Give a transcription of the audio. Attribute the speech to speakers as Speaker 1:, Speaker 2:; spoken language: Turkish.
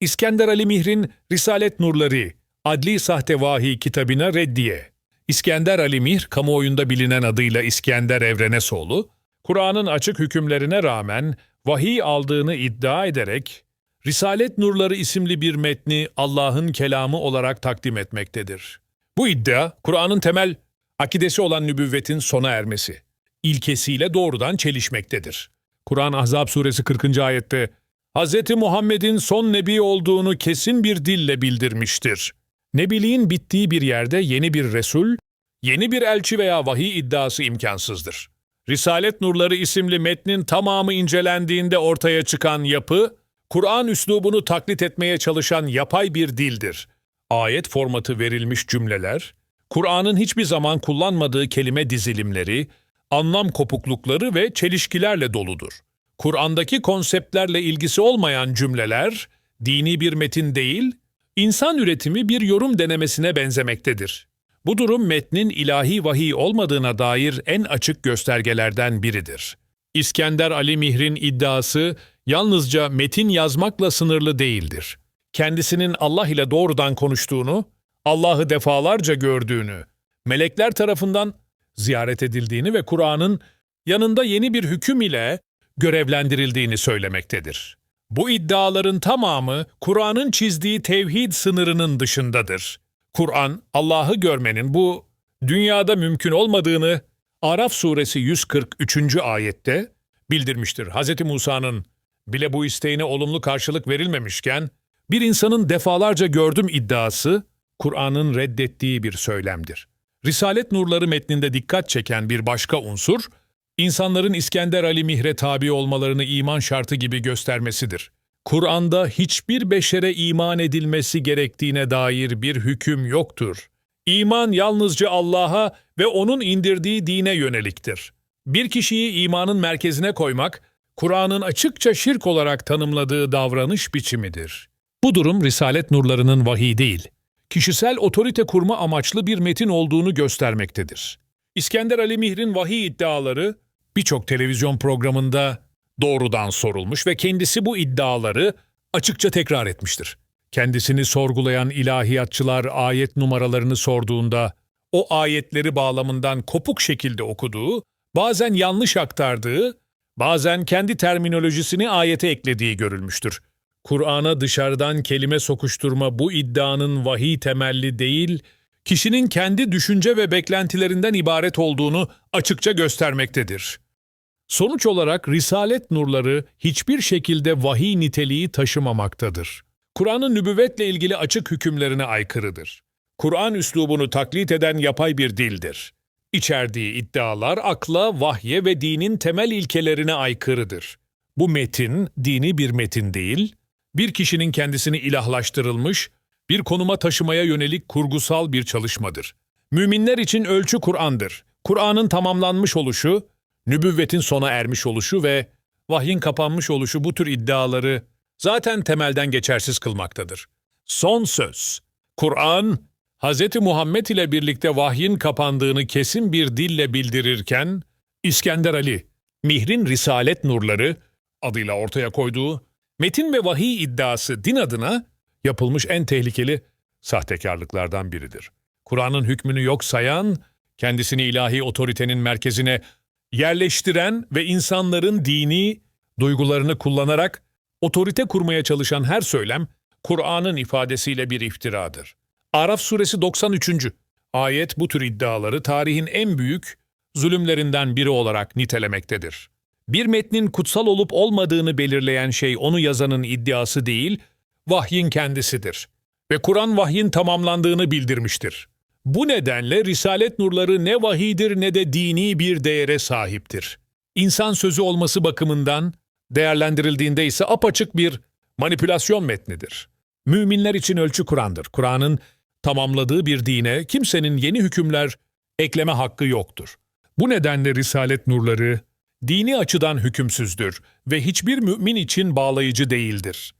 Speaker 1: İskender Ali Mihr'in Risalet Nurları, Adli Sahte Vahiy kitabına reddiye. İskender Ali Mihr, kamuoyunda bilinen adıyla İskender Evrenesoğlu, Kur'an'ın açık hükümlerine rağmen vahiy aldığını iddia ederek, Risalet Nurları isimli bir metni Allah'ın kelamı olarak takdim etmektedir. Bu iddia, Kur'an'ın temel akidesi olan nübüvvetin sona ermesi, ilkesiyle doğrudan çelişmektedir. Kur'an Ahzab suresi 40. ayette Hz. Muhammed'in son nebi olduğunu kesin bir dille bildirmiştir. Nebiliğin bittiği bir yerde yeni bir Resul, yeni bir elçi veya vahiy iddiası imkansızdır. Risalet Nurları isimli metnin tamamı incelendiğinde ortaya çıkan yapı, Kur'an üslubunu taklit etmeye çalışan yapay bir dildir. Ayet formatı verilmiş cümleler, Kur'an'ın hiçbir zaman kullanmadığı kelime dizilimleri, anlam kopuklukları ve çelişkilerle doludur. Kur'an'daki konseptlerle ilgisi olmayan cümleler, dini bir metin değil, insan üretimi bir yorum denemesine benzemektedir. Bu durum metnin ilahi vahiy olmadığına dair en açık göstergelerden biridir. İskender Ali Mihr'in iddiası yalnızca metin yazmakla sınırlı değildir. Kendisinin Allah ile doğrudan konuştuğunu, Allah'ı defalarca gördüğünü, melekler tarafından ziyaret edildiğini ve Kur'an'ın yanında yeni bir hüküm ile görevlendirildiğini söylemektedir. Bu iddiaların tamamı Kur'an'ın çizdiği tevhid sınırının dışındadır. Kur'an, Allah'ı görmenin bu dünyada mümkün olmadığını Araf suresi 143. ayette bildirmiştir. Hz. Musa'nın bile bu isteğine olumlu karşılık verilmemişken, bir insanın defalarca gördüm iddiası, Kur'an'ın reddettiği bir söylemdir. Risalet Nurları metninde dikkat çeken bir başka unsur, insanların İskender Ali Mihre tabi olmalarını iman şartı gibi göstermesidir. Kur'an'da hiçbir beşere iman edilmesi gerektiğine dair bir hüküm yoktur. İman yalnızca Allah'a ve O'nun indirdiği dine yöneliktir. Bir kişiyi imanın merkezine koymak, Kur'an'ın açıkça şirk olarak tanımladığı davranış biçimidir. Bu durum Risalet Nurlarının vahiy değil, kişisel otorite kurma amaçlı bir metin olduğunu göstermektedir. İskender Ali Mihr'in vahiy iddiaları birçok televizyon programında doğrudan sorulmuş ve kendisi bu iddiaları açıkça tekrar etmiştir. Kendisini sorgulayan ilahiyatçılar ayet numaralarını sorduğunda o ayetleri bağlamından kopuk şekilde okuduğu, bazen yanlış aktardığı, bazen kendi terminolojisini ayete eklediği görülmüştür. Kur'an'a dışarıdan kelime sokuşturma bu iddianın vahiy temelli değil, kişinin kendi düşünce ve beklentilerinden ibaret olduğunu açıkça göstermektedir. Sonuç olarak risalet nurları hiçbir şekilde vahiy niteliği taşımamaktadır. Kur'an'ın nübüvvetle ilgili açık hükümlerine aykırıdır. Kur'an üslubunu taklit eden yapay bir dildir. İçerdiği iddialar akla, vahye ve dinin temel ilkelerine aykırıdır. Bu metin, dini bir metin değil, bir kişinin kendisini ilahlaştırılmış, bir konuma taşımaya yönelik kurgusal bir çalışmadır. Müminler için ölçü Kur'an'dır. Kur'an'ın tamamlanmış oluşu, nübüvvetin sona ermiş oluşu ve vahyin kapanmış oluşu bu tür iddiaları zaten temelden geçersiz kılmaktadır. Son söz. Kur'an, Hz. Muhammed ile birlikte vahyin kapandığını kesin bir dille bildirirken, İskender Ali, Mihrin Risalet Nurları adıyla ortaya koyduğu metin ve vahiy iddiası din adına yapılmış en tehlikeli sahtekarlıklardan biridir. Kur'an'ın hükmünü yok sayan, kendisini ilahi otoritenin merkezine yerleştiren ve insanların dini duygularını kullanarak otorite kurmaya çalışan her söylem, Kur'an'ın ifadesiyle bir iftiradır. Araf suresi 93. ayet bu tür iddiaları tarihin en büyük zulümlerinden biri olarak nitelemektedir. Bir metnin kutsal olup olmadığını belirleyen şey onu yazanın iddiası değil, vahyin kendisidir. Ve Kur'an vahyin tamamlandığını bildirmiştir. Bu nedenle Risalet Nurları ne vahidir ne de dini bir değere sahiptir. İnsan sözü olması bakımından değerlendirildiğinde ise apaçık bir manipülasyon metnidir. Müminler için ölçü Kur'an'dır. Kur'an'ın tamamladığı bir dine kimsenin yeni hükümler ekleme hakkı yoktur. Bu nedenle Risalet Nurları dini açıdan hükümsüzdür ve hiçbir mümin için bağlayıcı değildir.